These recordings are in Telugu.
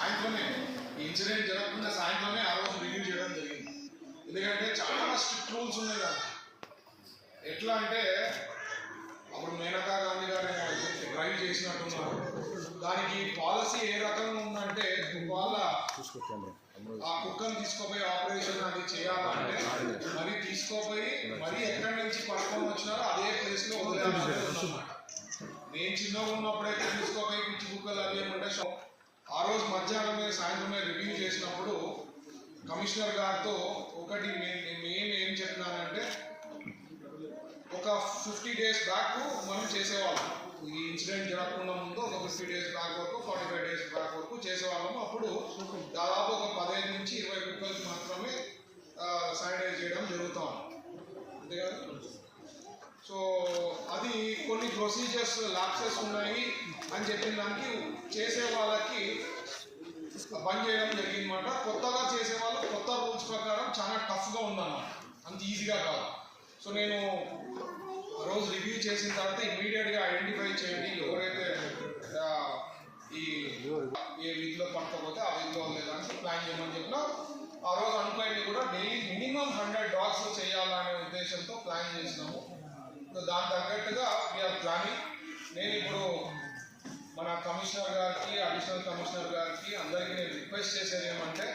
సాయంత్రమే ఈ ఇన్సిడెంట్ జరగకుండా సాయంత్రమే ఆ రోజు రివ్యూ చేయడం జరిగింది. ఎందుకంటే చాలా స్ట్రిక్ట్ రూల్స్ ఉన్నాయి కదా ఎట్లా అంటే అప్పుడు మేనకా గాంధీ గారు డ్రైవ్ చేసినట్టున్నారు. దానికి పాలసీ ఏ రకంగా ఉందంటే వాళ్ళ ఆ కుక్కను తీసుకోపోయి ఆపరేషన్ అది చేయాలంటే మరి తీసుకోపోయి మరి ఎక్కడి నుంచి పట్టుకొని వచ్చినారో అదే ప్లేస్లో వదిలేయాలన్నమాట. నేను చిన్నగా ఉన్నప్పుడైతే తీసుకోపోయి పిచ్చి కుక్కలు అవి ఏమంటే ఆ రోజు మధ్యాహ్నమే సాయంత్రమే రివ్యూ చేసినప్పుడు కమిషనర్ గారితో ఒకటి నేను ఏం చెప్పినానంటే ఒక ఫిఫ్టీ డేస్ బ్యాక్ మనం చేసేవాళ్ళం. ఈ ఇన్సిడెంట్ జరగకుండా ముందు ఒక ఫిఫ్టీ డేస్ బ్యాక్ వరకు ఫార్టీ ఫైవ్ డేస్ బ్యాక్ వరకు చేసేవాళ్ళము అప్పుడు దాదాపు ఒక పదిహేను నుంచి ఇరవై కుక్కలు మాత్రమే శానిటైజ్ చేయడం జరుగుతాం ఉంది. అంతే కదా? సో అది కొన్ని ప్రొసీజర్స్ లాప్సెస్ ఉన్నాయి. అని చెప్పిన దానికి చేసే వాళ్ళకి బంద్ చేయడం జరిగిందన్నమాట. కొత్తగా చేసే వాళ్ళు కొత్త రూల్స్ ప్రకారం చాలా టఫ్గా ఉందన్నమాట. అంత ఈజీగా కాదు. సో నేను రోజు రివ్యూ చేసిన తర్వాత ఇమీడియట్గా ఐడెంటిఫై చేయండి. ఎవరైతే ఈ ఏ వీధిలో పడకపోతే ఆ వీధిలో లేదని ప్లాన్ చేయమని చెప్పిన ఆ రోజు అనుకోండి కూడా డైలీ మినిమం హండ్రెడ్ డాగ్స్ చేయాలనే ఉద్దేశంతో ప్లాన్ చేసినాము. దాని తగ్గట్టుగా వీఆర్ ప్లానింగ్ నేను ఇప్పుడు కమిషనర్ గారికి అడిషనల్ కమిషనర్ గారికి అందరికీ నేను రిక్వెస్ట్ చేసేది ఏమంటే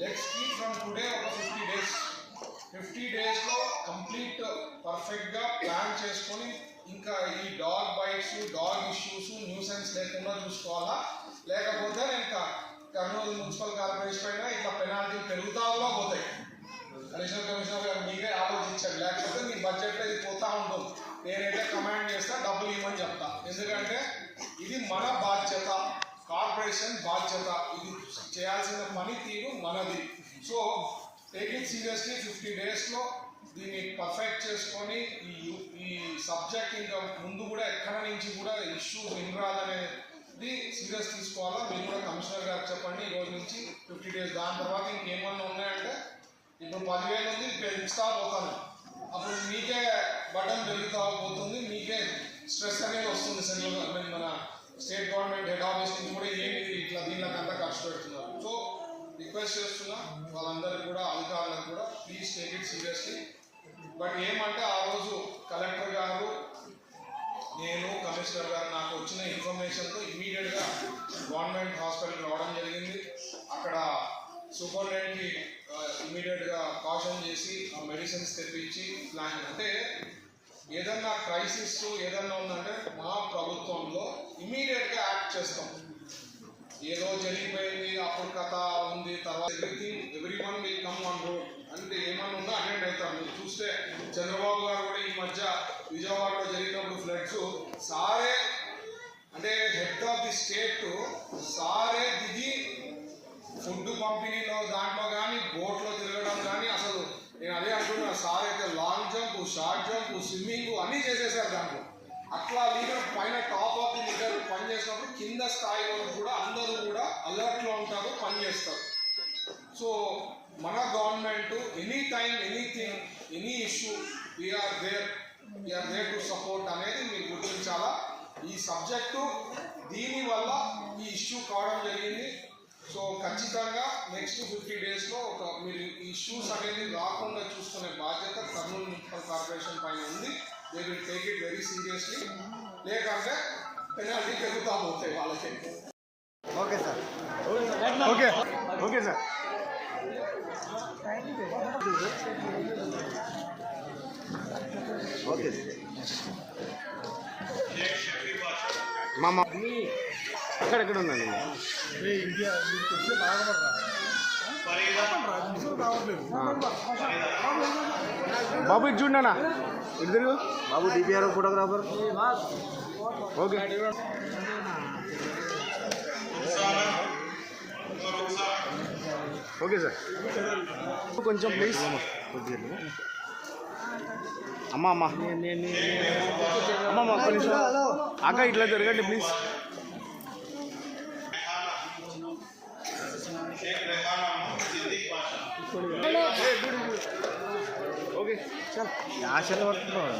లెట్స్ కీప్ ఫ్రమ్ టుడే ఒక ఫిఫ్టీ డేస్ ఫిఫ్టీ డేస్లో కంప్లీట్ పర్ఫెక్ట్గా ప్లాన్ చేసుకొని ఇంకా ఈ dog bites dog issues nuisance లేకుండా చూసుకోవాలా? లేకపోతే నేను ఇంకా కర్నూలు మున్సిపల్ కార్పొరేషన్ పైన ఇట్లా పెనాల్టీ పెరుగుతా పోతాయి. అడిషనల్ కమిషనర్ గారు మీరే ఆలోచించండి. లేకపోతే మీ బడ్జెట్లో ఇది పోతా ఉంటుంది నేనైతే కమాండ్ చేస్తా డబ్బులు ఇవ్వమని చెప్తా. ఎందుకంటే ఇది మన బాధ్యత కార్పొరేషన్ బాధ్యత. ఇది చేయాల్సిన పని తీరు మనది. So take it seriously fifty డేస్లో దీన్ని పర్ఫెక్ట్ చేసుకొని ఈ ఈ సబ్జెక్ట్ ఇంకా ముందు కూడా ఎక్కడ నుంచి కూడా ఇష్యూ వినరాదనేది సీరియస్ తీసుకోవాలా? మీరు కూడా కమిషనర్ గారు చెప్పండి ఈ రోజు నుంచి ఫిఫ్టీ డేస్ దాని తర్వాత ఇంకేమన్నా ఉన్నాయంటే ఇప్పుడు పదివేలు ఉంది పెంచుతా పోతాను. అప్పుడు మీకే బటన్ పెరుగుతా పోతుంది మీకే స్ట్రెస్ అనేది వస్తుంది సెంట్రల్ గవర్నమెంట్ మన స్టేట్ గవర్నమెంట్ హెడ్ ఆఫీస్ నుంచి కూడా ఏమి ఇట్లా దీనికి అంతా ఖర్చు పెడుతున్నారు? సో రిక్వెస్ట్ చేస్తున్నా వాళ్ళందరికీ కూడా అధికారులకు కూడా please take it seriously but ఏమంటే ఆ రోజు కలెక్టర్ గారు నేను కమిషనర్ గారు నాకు వచ్చిన ఇన్ఫర్మేషన్తో ఇమీడియట్గా గవర్నమెంట్ హాస్పిటల్ రావడం జరిగింది. అక్కడ సూపరింటెండెంట్కి ఇమీడియట్గా కాషన్ చేసి ఆ మెడిసిన్స్ తెప్పించి ప్లాన్ అంటే ఏదన్నా క్రైసిస్ ఏదన్నా ఉందంటే మా ప్రభుత్వంలో ఇమీడియట్గా యాక్ట్ చేస్తాం. ఏదో జరిగిపోయింది అప్పుడు కథ ఉంది తర్వాత everything every one will come on road అంటే ఏమన్నా ఉందో? అటెండ్ అవుతాం. మీరు చూస్తే చంద్రబాబు గారు కూడా ఈ మధ్య విజయవాడలో జరిగినప్పుడు ఫ్లడ్స్ సారే అంటే హెడ్ ఆఫ్ ది స్టేట్ సారే దిగి ఫుడ్ పంపిణీలో దాంట్లో షార్ట్ జంప్ స్విమ్మింగ్ అన్నీ చేసేసారు దాంట్లో. అట్లా లీడర్ పైన టాప్ ఆఫ్ ది లీడర్ పనిచేసినప్పుడు కింద స్థాయి కూడా అందరూ కూడా అలర్ట్లో ఉంటారు పని చేస్తారు. సో మన government any time anything any issue we are there we are there to support అనేది మీరు గుర్తించాలా? ఈ సబ్జెక్టు దీనివల్ల ఈ ఇష్యూ కావడం జరిగింది. సో ఖచ్చితంగా నెక్స్ట్ ఫిఫ్టీ డేస్లో ఒక మీరు ఈ ఇష్యూస్ అనేది రాకుండా చూసుకునే బాధ్యత కర్నూలు మున్సిపల్ కార్పొరేషన్ పైన ఉంది. They will take it very seriously లేకంటే పెనాల్టీ పెరుగుతా పోతాయి వాళ్ళకి. Okay sir. Okay. Okay sir. Okay మా మా ఎక్కడెక్కడ ఉందండి బాబు ఇటు చూడనా ఇటు తిరుగు. బాబు DPR photographer okay. Okay sir. కొంచెం ప్లీజ్. అమ్మా అమ్మా. నిమిషం అక్క ఇట్లా తిరగండి ప్లీజ్. ఓకే చల్ ఆశలు పడుతున్నావు